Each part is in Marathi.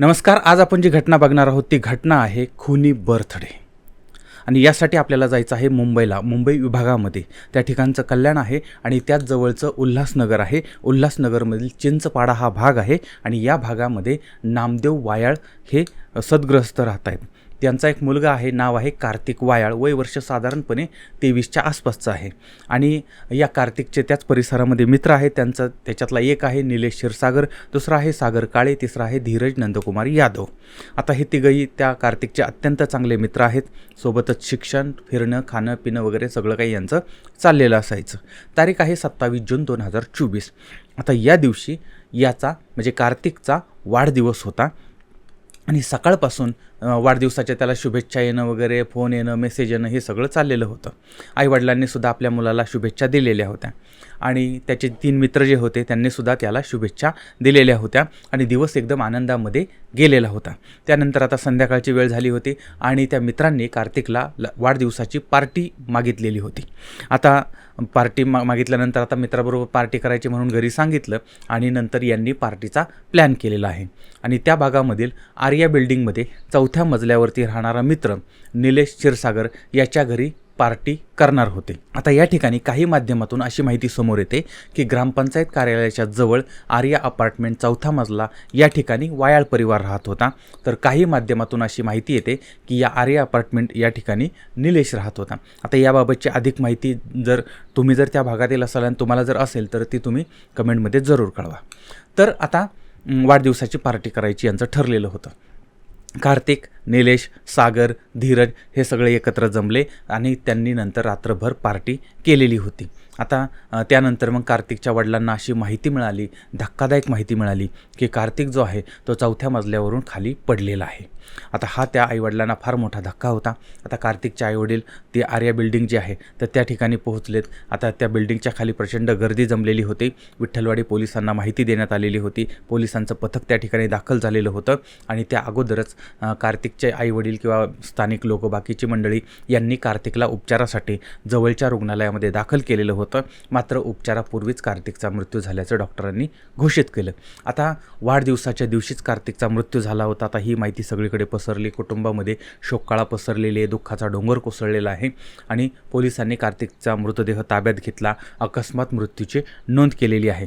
नमस्कार आज आपण जी घटना बघणार आहोत ती घटना आहे खुनी बर्थडे. आणि यासाठी आपल्याला जायचं आहे मुंबईला. मुंबई विभागामध्ये. त्या ठिकाणचं कल्याण आहे आणि त्याच जवळचं उल्हासनगर आहे. उल्हासनगरमधील चिंचपाडा हा भाग आहे आणि या भागामध्ये नामदेव वायाळ हे सद्ग्रस्त राहत आहेत त्यांचा एक मुलगा आहे नाव आहे कार्तिक वायाळ. वय वर्ष साधारणपणे तेवीसच्या आसपासचं आहे. आणि या कार्तिकचे त्याच परिसरामध्ये मित्र आहेत त्यांचा त्याच्यातला एक आहे निलेश क्षीरसागर दुसरा आहे सागर काळे तिसरा आहे धीरज नंदकुमार यादव. आता हे तिघही त्या कार्तिकचे अत्यंत चांगले मित्र आहेत. सोबतच शिक्षण फिरणं खाणं पिणं वगैरे सगळं काही यांचं चाललेलं असायचं. तारीख आहे सत्तावीस जून दोन हजार चोवीस. आता या दिवशी याचा म्हणजे कार्तिकचा वाढदिवस होता. आणि सकाळपासून वाढदिवसाच्या त्याला शुभेच्छा येणं वगैरे फोन येणं मेसेज येणं हे सगळं चाललेलं होतं. आईवडिलांनी सुद्धा आपल्या मुलाला शुभेच्छा दिलेल्या होत्या. आणि त्याचे तीन मित्र जे होते त्यांनीसुद्धा त्याला शुभेच्छा दिलेल्या होत्या आणि दिवस एकदम आनंदामध्ये गेलेला होता. त्यानंतर आता संध्याकाळची वेळ झाली होती आणि त्या मित्रांनी कार्तिकला ल वाढदिवसाची पार्टी मागितलेली होती. आता पार्टी मा मागितल्यानंतर आता मित्राबरोबर पार्टी करायची म्हणून घरी सांगितलं आणि नंतर यांनी पार्टीचा प्लॅन केलेला आहे. आणि त्या भागामधील आर्या बिल्डिंगमध्ये चौथ्या मजल्यावरती राहणारा मित्र निलेश क्षीरसागर याच्या घरी पार्टी करणार होते. आता या ठिकाणी काही माध्यमातून अशी माहिती समोर येते की ग्रामपंचायत कार्यालयाच्या जवळ आर्या अपार्टमेंट चौथा मजला या ठिकाणी वायाळ परिवार राहत होता. तर काही माध्यमातून अशी माहिती येते की या आर्या अपार्टमेंट या ठिकाणी निलेश राहत होता. आता याबाबतची अधिक माहिती जर तुम्ही जर त्या भागातील असाल आणि तुम्हाला जर असेल तर ती तुम्ही कमेंटमध्ये जरूर कळवा. तर आता वाढदिवसाची पार्टी करायची यांचं ठरलेलं होतं. कार्तिक निलेश सागर धीरज हे सगळे एकत्र जमले आणि त्यांनी नंतर रात्रभर पार्टी केलेली होती. आता त्यानंतर मग कार्तिकच्या वडिलांना अशी माहिती मिळाली धक्कादायक माहिती मिळाली की कार्तिक जो आहे तो चौथ्या मजल्यावरून खाली पडलेला आहे. आता हा त्या आईवडिलांना फार मोठा धक्का होता. आता कार्तिकचे आईवडील ती आर्या बिल्डिंग जी आहे तर त्या ठिकाणी पोहोचलेत. आता त्या बिल्डिंगच्या खाली प्रचंड गर्दी जमलेली होती. विठ्ठलवाडी पोलिसांना माहिती देण्यात आलेली होती. पोलिसांचं पथक त्या ठिकाणी दाखल झालेलं होतं. आणि त्या अगोदरच कार्तिकचे आईवडील किंवा स्थानिक लोक बाकीची मंडळी यांनी कार्तिकला उपचारासाठी जवळच्या रुग्णालयामध्ये दाखल केलेलं होतं. मात्र उपचारापूर्वीच कार्तिकचा मृत्यू झाल्याचं डॉक्टरांनी घोषित केलं. आता वाढदिवसाच्या दिवशीच कार्तिकचा मृत्यू झाला होता. आता ही माहिती सगळीकडे पसरली. कुटुंबामध्ये शोककाळा पसरलेली आहे दुःखाचा डोंगर कोसळलेला आहे आणि पोलिसांनी कार्तिकचा मृतदेह ताब्यात घेतला. अकस्मात मृत्यूची नोंद केलेली आहे.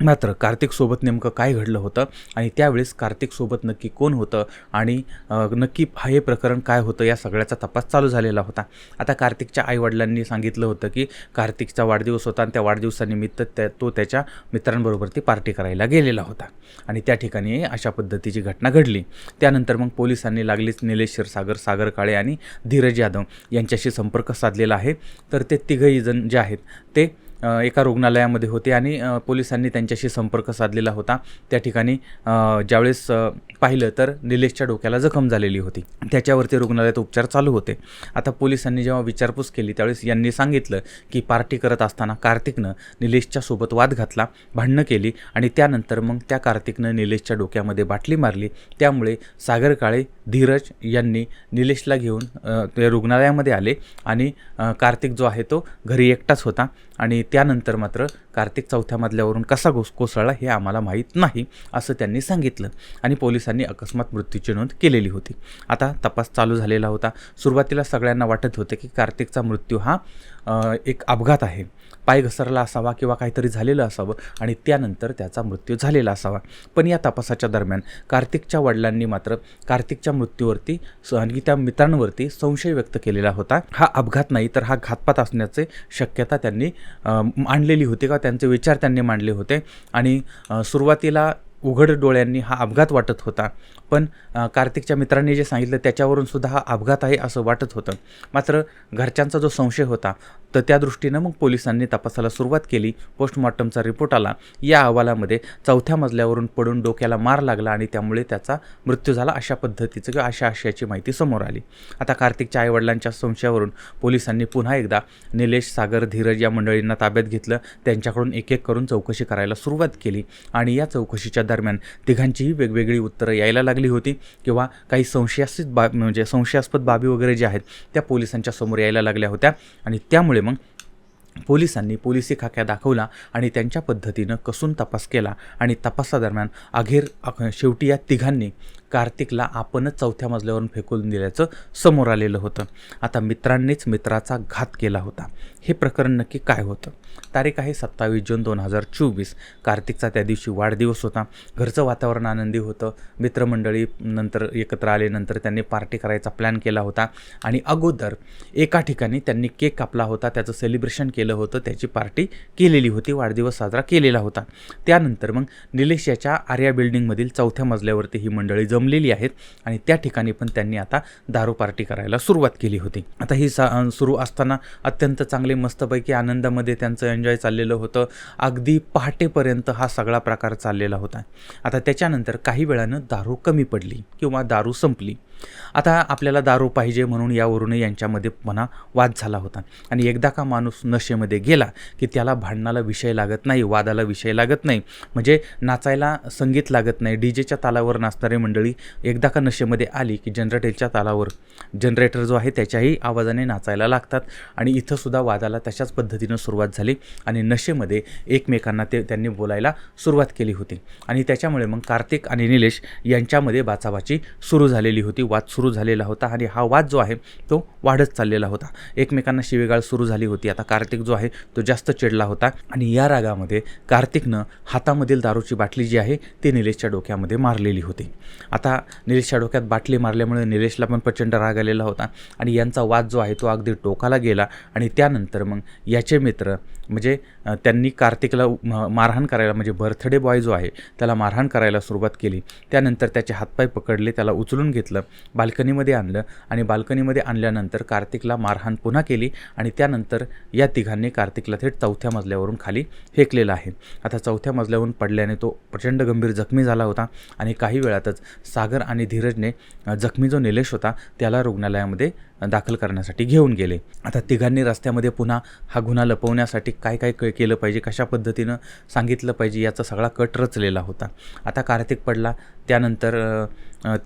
मात्र कार्तिकसोबत नेमकं काय घडलं होतं आणि त्यावेळेस कार्तिकसोबत नक्की कोण होतं आणि नक्की हा हे प्रकरण काय होतं या सगळ्याचा तपास चालू झालेला होता. आता कार्तिकच्या आईवडिलांनी सांगितलं होतं की कार्तिकचा वाढदिवस होता आणि त्या वाढदिवसानिमित्त त्या तो त्याच्या मित्रांबरोबर ती पार्टी करायला गेलेला होता आणि त्या ठिकाणी अशा पद्धतीची घटना घडली. त्यानंतर मग पोलिसांनी लागलीच निलेश क्षीरसागर सागर काळे आणि धीरज यादव यांच्याशी संपर्क साधलेला आहे. तर ते तिघही जण जे आहेत ते एका रुग्णालयामध्ये होते आणि पोलिसांनी त्यांच्याशी संपर्क साधलेला होता. त्या ठिकाणी ज्यावेळेस पाहिलं तर निलेशच्या डोक्याला जखम झालेली होती. त्याच्यावरती रुग्णालयात उपचार चालू होते. आता पोलिसांनी जेव्हा विचारपूस केली त्यावेळेस यांनी सांगितलं की पार्टी करत असताना कार्तिकनं निलेशच्या सोबत वाद घातला भांडणं केली आणि त्यानंतर मग त्या कार्तिकनं निलेशच्या डोक्यामध्ये बाटली मारली. त्यामुळे सागर काळे धीरज यांनी निलेशला घेऊन ते रुग्णालयामध्ये आले आणि कार्तिक जो आहे तो घरी एकटाच होता आणि त्यानंतर मात्र कार्तिक चौथ्या मजल्यावरून कसा घोस कोसळला हे आम्हाला माहीत नाही असं त्यांनी सांगितलं आणि पोलिसांनी अकस्मात मृत्यूची नोंद केलेली होती. आता तपास चालू झालेला होता. सुरुवातीला सगळ्यांना वाटत होतं की कार्तिकचा मृत्यू हा एक अपघात आहे. पाय घसरला असावा किंवा काहीतरी झालेलं असावं आणि त्यानंतर त्याचा मृत्यू झालेला असावा. पण या तपासाच्या दरम्यान कार्तिकच्या वडिलांनी मात्र कार्तिकच्या मृत्यूवरती स- आणि त्या मित्रांवरती संशय व्यक्त केलेला होता. हा अपघात नाही तर हा घातपात असण्याचे शक्यता त्यांनी मांडलेली होती का त्यांचे विचार त्यांनी मांडले होते. आणि सुरुवातीला उघड डोळ्यांनी हा अपघात वाटत होता. पण कार्तिकच्या मित्रांनी जे सांगितलं त्याच्यावरून सुद्धा हा अपघात आहे असं वाटत होतं. मात्र घरच्यांचा जो संशय होता तर त्या दृष्टीनं मग पोलिसांनी तपासाला सुरुवात केली. पोस्टमॉर्टमचा रिपोर्ट आला. या अहवालामध्ये चौथ्या मजल्यावरून पडून डोक्याला मार लागला आणि त्यामुळे त्याचा मृत्यू झाला अशा पद्धतीचं किंवा अशा आशयाची माहिती समोर आली. आता कार्तिकच्या आईवडिलांच्या संशयावरून पोलिसांनी पुन्हा एकदा निलेश सागर धीरज या मंडळींना ताब्यात घेतलं. त्यांच्याकडून एक एक करून चौकशी करायला सुरुवात केली आणि या चौकशीच्या दरम्यान तिघांचीही वेगवेगळी उत्तरं यायला लागली. होती किंवा काही संशयास्पद बाब म्हणजे संशयास्पद बाबी वगैरे ज्या आहेत त्या पोलिसांच्या समोर यायला लागल्या होत्या. आणि त्यामुळे मग पोलिसांनी पोलिसी खाक्या दाखवला आणि त्यांच्या पद्धतीनं कसून तपास केला. आणि तपासादरम्यान अखेर शेवटी या तिघांनी कार्तिकला आपणच चौथ्या मजल्यावरून फेकून दिल्याचं समोर आलेलं होतं. आता मित्रांनीच मित्राचा घात केला होता. हे प्रकरण नक्की काय होतं? तारीख आहे सत्तावीस जून दोन हजार चोवीस. कार्तिकचा त्या दिवशी वाढदिवस होता. घरचं वातावरण आनंदी होतं. मित्रमंडळी नंतर एकत्र आल्यानंतर त्यांनी पार्टी करायचा प्लॅन केला होता. आणि अगोदर एका ठिकाणी त्यांनी केक कापला होता. त्याचं सेलिब्रेशन केलं होतं. त्याची पार्टी केलेली होती. वाढदिवस साजरा केलेला होता. त्यानंतर मग निलेश याच्या आर्या बिल्डिंगमधील चौथ्या मजल्यावरती ही मंडळी जम जमलेली आहेत आणि त्या ठिकाणी पण त्यांनी आता दारू पार्टी करायला सुरुवात केली होती. आता ही सा सुरू असताना अत्यंत चांगले मस्तपैकी आनंदामध्ये त्यांचं एन्जॉय चाललेलं होतं. अगदी पहाटेपर्यंत हा सगळा प्रकार चाललेला होता. आता त्याच्यानंतर काही वेळानं दारू कमी पडली किंवा दारू संपली. आता आपल्याला दारू पाहिजे म्हणून यावरूनही यांच्यामध्ये म्हणा वाद झाला होता. आणि एकदा का माणूस नशेमध्ये गेला की त्याला भांडणाला विषय लागत नाही वादाला विषय लागत नाही म्हणजे नाचायला संगीत लागत नाही डी जेच्या तालावर नाचणारी मंडळी एकदा का नशेमध्ये आली की जनरेटरच्या तालावर जनरेटर जो आहे त्याच्याही आवाजाने नाचायला लागतात आणि इथंसुद्धा वादाला तशाच पद्धतीनं सुरुवात झाली आणि नशेमध्ये एकमेकांना ते त्यांनी बोलायला सुरुवात केली होती. आणि त्याच्यामुळे मग कार्तिक आणि निलेश यांच्यामध्ये बाचाबाची सुरू झालेली होती. वाद सुरू झालेला होता आणि हा वाद जो आहे तो वाढत चाललेला होता. एकमेकांना शिवेगाळ सुरू झाली होती. आता कार्तिक जो आहे तो जास्त चिडला होता आणि या रागामध्ये कार्तिकनं हातामधील दारूची बाटली जी आहे ती निलेशच्या डोक्यामध्ये मारलेली होती. आता निलेशच्या डोक्यात बाटली मारल्यामुळे निलेशला पण प्रचंड राग आलेला होता आणि यांचा वाद जो आहे तो अगदी टोकाला गेला आणि त्यानंतर मग याचे मित्र म्हणजे त्यांनी कार्तिकला म- मारहाण करायला म्हणजे बर्थडे बॉय जो आहे त्याला मारहाण करायला सुरुवात केली. त्यानंतर त्याचे हातपाय पकडले त्याला उचलून घेतलं बाल्कनीमध्ये आणलं आणि बाल्कनीमध्ये आणल्यानंतर कार्तिकला मारहाण पुन्हा केली आणि त्यानंतर या तिघांनी कार्तिकला थेट चौथ्या मजल्यावरून खाली फेकलेला आहे. आता चौथ्या मजल्यावरून पडल्याने तो प्रचंड गंभीर जखमी झाला होता आणि काही वेळातच सागर आणि धीरजने जखमी जो निलेश होता त्याला रुग्णालयामध्ये दाखल करण्यासाठी घेऊन गेले. आता तिघांनी रस्त्यामध्ये पुन्हा हा गुन्हा लपवण्यासाठी काय काय केलं पाहिजे कशा पद्धतीनं सांगितलं पाहिजे याचा सगळा कट रचलेला होता. आता कार्तिक पडला त्यानंतर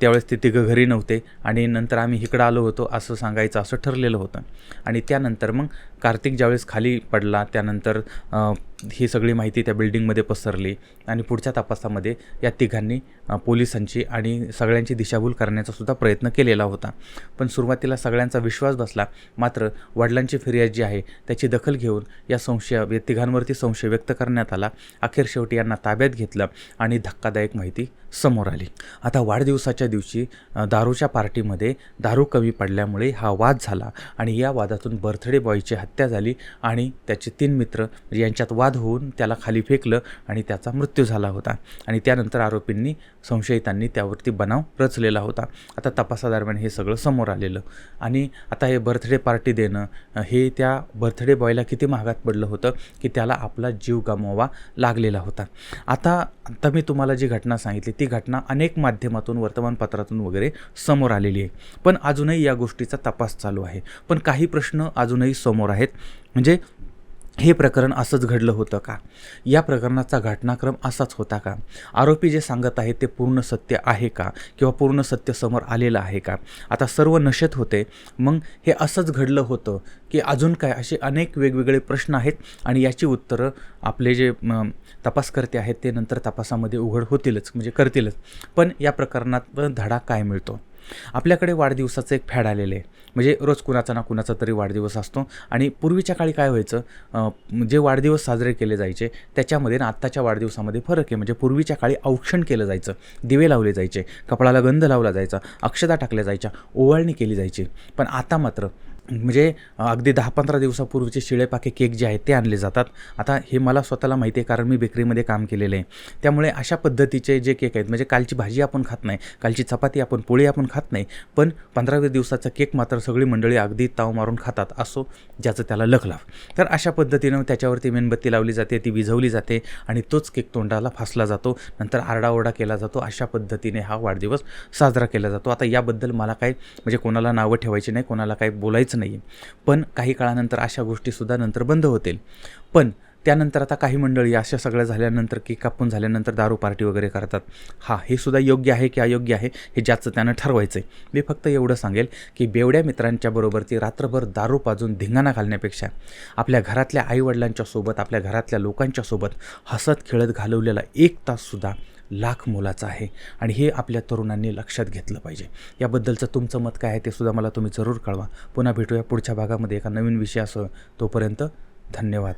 त्यावेळेस ते तिघं घरी नव्हते आणि नंतर आम्ही इकडं आलो होतो असं सांगायचं असं ठरलेलं होतं. आणि त्यानंतर मग कार्तिक ज्यावेळेस खाली पडला त्यानंतर ही सगळी माहिती त्या बिल्डिंगमध्ये पसरली आणि पुढच्या तपासामध्ये या तिघांनी पोलिसांची आणि सगळ्यांची दिशाभूल करण्याचा सुद्धा प्रयत्न केलेला होता. पण सुरुवातीला सगळ्यांचा विश्वास बसला. मात्र वडिलांची फिर्याद जी आहे त्याची दखल घेऊन या संशय या तिघांवरती संशय व्यक्त करण्यात आला. अखेर शेवटी यांना ताब्यात घेतलं आणि धक्कादायक माहिती समोर आली. आता वाढदिवसाच्या दिवशी दारूच्या पार्टीमध्ये दारू कमी पडल्यामुळे हा वाद झाला आणि या वादातून बर्थडे बॉयची हत्या झाली आणि त्याचे तीन मित्र यांच्यात वाद होऊन त्याला खाली फेकलं आणि त्याचा मृत्यू झाला होता. आणि त्यानंतर आरोपींनी संशयितांनी त्यावरती बनाव रचलेला होता. आता तपासादरम्यान हे सगळं समोर आलेलं. आणि आता हे बर्थडे पार्टी देणं हे त्या बर्थडे बॉयला किती महागात पडलं होतं की त्याला आपला जीव गमवावा लागलेला होता. आता आता मी तुम्हाला जी घटना सांगितली ती घटना अनेक माध्यमातून वर्तमानपत्रातून वगैरे समोर आलेली आहे. पण अजूनही या गोष्टीचा तपास चालू आहे. पण काही प्रश्न अजूनही समोर आहेत. म्हणजे हे प्रकरण असंच घडलं होतं का? या प्रकरणाचा घटनाक्रम असाच होता का? आरोपी जे सांगत आहेत ते पूर्ण सत्य आहे का? किंवा पूर्ण सत्य समोर आलेलं आहे का? आता सर्व नशेत होते. मग हे असंच घडलं होतं की अजून काय? असे अनेक वेगवेगळे प्रश्न आहेत आणि याची उत्तरं आपले जे तपासकर्ते आहेत ते नंतर तपासामध्ये उघड होतीलच म्हणजे करतीलच. पण या प्रकरणात धडा काय मिळतो? आपल्याकडे वाढदिवसाचं एक फॅड आलेलं आहे. म्हणजे रोज कुणाचा ना कुणाचा तरी वाढदिवस असतो. आणि पूर्वीच्या काळी काय व्हायचं जे वाढदिवस साजरे केले जायचे त्याच्यामध्ये ना आत्ताच्या वाढदिवसामध्ये फरक आहे. म्हणजे पूर्वीच्या काळी औक्षण केलं जायचं. दिवे लावले जायचे कपडाला गंध लावला जायचा अक्षता टाकल्या जायच्या ओवाळणी केली जायची. पण आता मात्र म्हणजे अगदी दहा पंधरा दिवसापूर्वीचे शिळेपाके केक जे आहेत ते आणले जातात. आता हे मला स्वतःला माहिती आहे कारण मी बेकरीमध्ये काम केलेलं आहे. त्यामुळे अशा पद्धतीचे जे केक आहेत म्हणजे कालची भाजी आपण खात नाही कालची चपाती आपण पोळी आपण खात नाही पण पंधराव्या दिवसाचा केक मात्र सगळी मंडळी अगदी ताव मारून खातात असो ज्याचं त्याला लखलाव तर अशा पद्धतीनं त्याच्यावरती मेणबत्ती लावली जाते ती विझवली जाते आणि तोच केक तोंडाला फासला जातो. नंतर आरडाओरडा केला जातो. अशा पद्धतीने हा वाढदिवस साजरा केला जातो. आता याबद्दल मला काय म्हणजे कोणाला नावं ठेवायची नाही कोणाला काही बोलायचं नाही पण काही काळानंतर अशा गोष्टीसुद्धा नंतर बंद होतील. पण त्यानंतर आता काही मंडळी अशा सगळ्या झाल्यानंतर केक कापून झाल्यानंतर दारू पार्टी वगैरे करतात. हा हे सुद्धा योग्य आहे की अयोग्य आहे हे ज्याचं त्यानं ठरवायचं आहे मी फक्त एवढं सांगेल की बेवड्या मित्रांच्या बरोबर ती रात्रभर दारू पाजून धिंगाणा घालण्यापेक्षा आपल्या घरातल्या आईवडिलांच्या सोबत आपल्या घरातल्या लोकांच्या सोबत हसत खेळत घालवलेला एक ताससुद्धा लाख मोलाचं आहे. आणि हे आपल्या तरुणांनी लक्षात घेतलं पाहिजे. याबद्दलचं तुमचं मत काय आहे ते सुद्धा मला तुम्ही जरूर कळवा. पुन्हा भेटूया पुढच्या भागामध्ये एका नवीन विषयासह. तोपर्यंत धन्यवाद.